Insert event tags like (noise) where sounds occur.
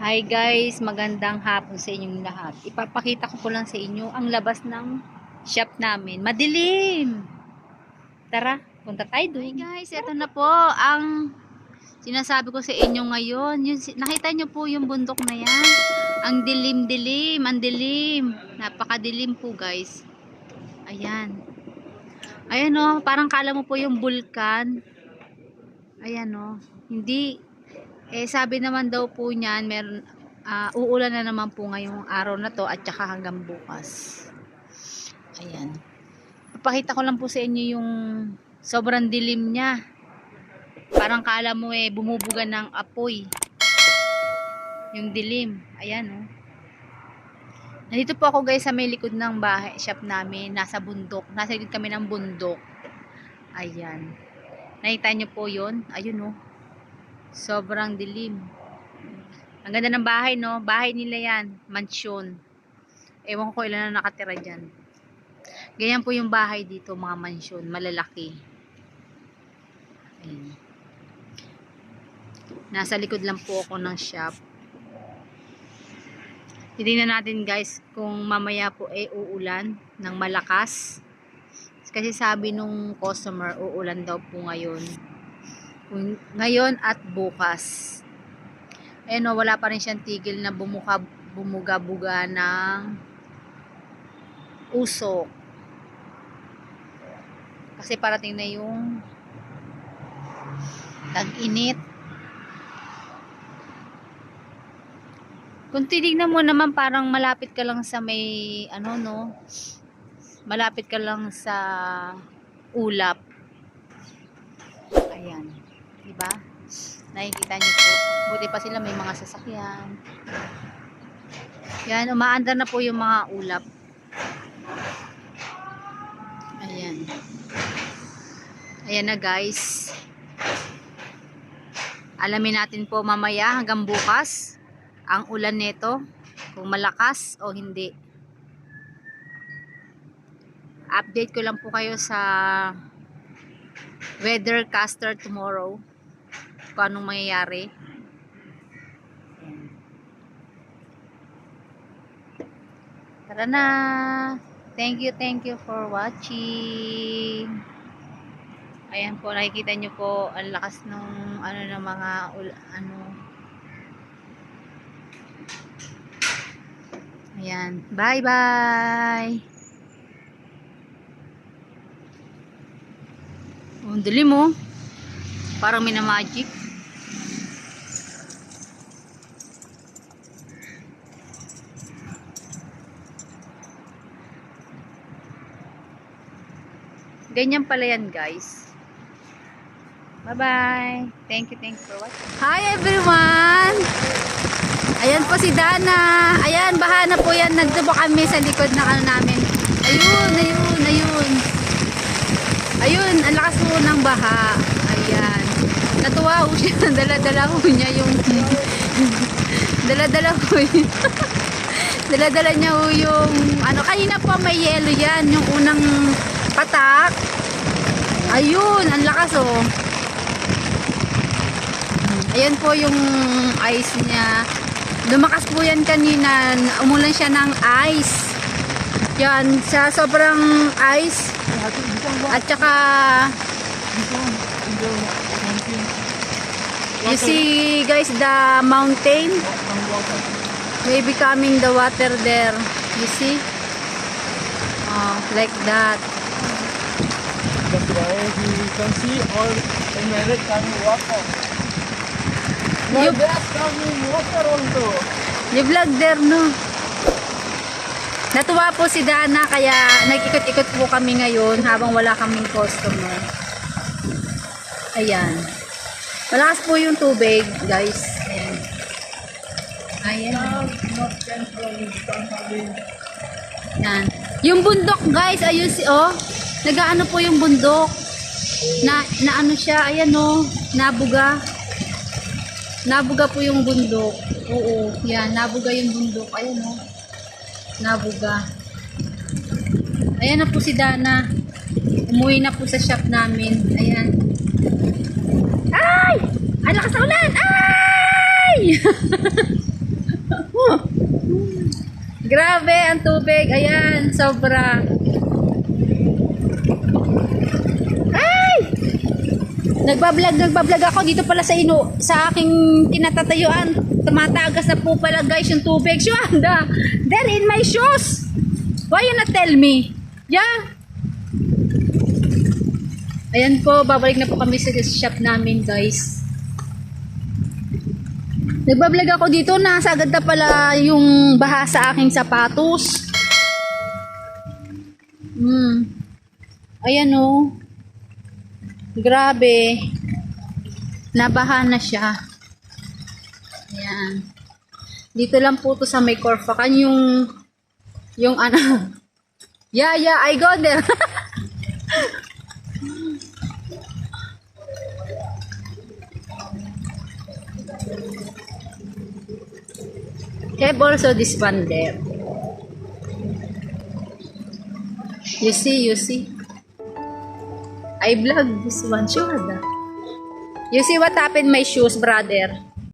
Hi guys, magandang hapon sa inyong lahat. Ipapakita ko po lang sa inyo ang labas ng shop namin. Madilim! Tara, punta tayo doon. Hi guys, ito na po ang sinasabi ko sa inyo ngayon. Yung, nakita nyo po yung bundok na yan? Ang dilim-dilim, ang dilim. Napakadilim po guys. Ayan. Ayan o, parang kala mo po yung bulkan. Ayan o. Hindi, eh, sabi naman daw po niyan, meron, ah, uulan na naman po ngayong araw na to at saka hanggang bukas. Ayan. Papakita ko lang po sa inyo yung sobrang dilim niya. Parang kala mo eh, bumubuga ng apoy. Yung dilim. Ayan oh. Nandito po ako guys sa may likod ng bahay, shop namin. Nasa bundok. Nasa likod kami ng bundok. Ayan. Nakita niyo po yon Ayun oh. Sobrang dilim. Ang ganda ng bahay, no? Bahay nila yan. Mansyon. Ewan ko ilan na nakatira dyan. Ganyan po yung bahay dito, mga mansyon. Malalaki. Ayan. Nasa likod lang po ako ng shop. Titingnan natin guys kung mamaya po ay uulan ng malakas. Kasi sabi nung customer, uulan daw po ngayon ngayon at bukas. Ayan o, wala pa rin siyang tigil na bumuka, bumuga-buga ng usok. Kasi parating na yung tag-init. Kung titignan mo naman parang malapit ka lang sa may ano no, malapit ka lang sa ulap. Ayan. Diba? Nakikita niyo po. Buti pa sila may mga sasakyan. Yan, umaandar na po yung mga ulap. Ayan. Ayan na guys. Alamin natin po mamaya hanggang bukas ang ulan nito. Kung malakas o hindi. Update ko lang po kayo sa weathercaster tomorrow kung anong mangyayari. Tara na! Thank you, thank you for watching. Ayan po, nakikita nyo po ang lakas nung ano ng mga ano Ayan. Bye-bye! Oh, ang dilim mo. Parang minamagic. Ganyan pala yan, guys. Bye-bye. Thank you, thank you for watching. Hi, everyone! Ayan po si Dana. Ayan, baha na po yan. Nandito po kami sa likod na ano namin. Ayun, ayun, ayun. Ayun, ang lakas po ng baha. Ayan. Natuwa po siya. (laughs) Dala-dala po niya yung... (laughs) Dala-dala po yun. (laughs) Dala-dala niya po yung... Ano, kanina po may yelo yan. Yung unang patak. Ayun, ang lakas oh. Ayan po yung ice niya. Lumakas po yan kanina. Umulan siya ng ice. Yan, sa sobrang ice. At saka, you see guys, the mountain. May becoming the water there. You see? Oh, like that. That's why you can see all Emirates coming water. Now You- they are coming water also. Ni-vlog there, no? Natuwa po si Dana, kaya nag-ikot-ikot po kami ngayon habang wala kaming customer. Ayan. Malakas po yung tubig, guys. Ayan. Ayan. Now, not central, you can having Yan. Yung bundok, guys, ayun si, oh. Nagaano po yung bundok. Na, na ano siya, ayan, oh. Nabuga. Nabuga po yung bundok. Oo, yan. Nabuga yung bundok. Ayan, oh. Nabuga. Ayan na po si Dana. Umuwi na po sa shop namin. Ayan. Ay! Ang lakas ng ulan! Ay! (laughs) Grabe ang tubig. Ayan, sobra. Nagbablog, nagbablog ako dito pala sa ino, sa aking kinatatayuan. Tumatagas na po pala guys yung tubig. Shwanda, they're in my shoes. Why you not tell me? Yeah. Ayan po, babalik na po kami sa shop namin guys. Nagbablog ako dito, nasa agad na pala yung baha sa aking sapatos. Hmm. Ayan oh. Grabe. Nabaha na siya. Ayan. Dito lang po to sa may Corfacan yung yung ano. (laughs) Yeah, yeah, I go there. have also this one there. You see, you see. I vlog this one, sure. You see what happened my shoes, brother?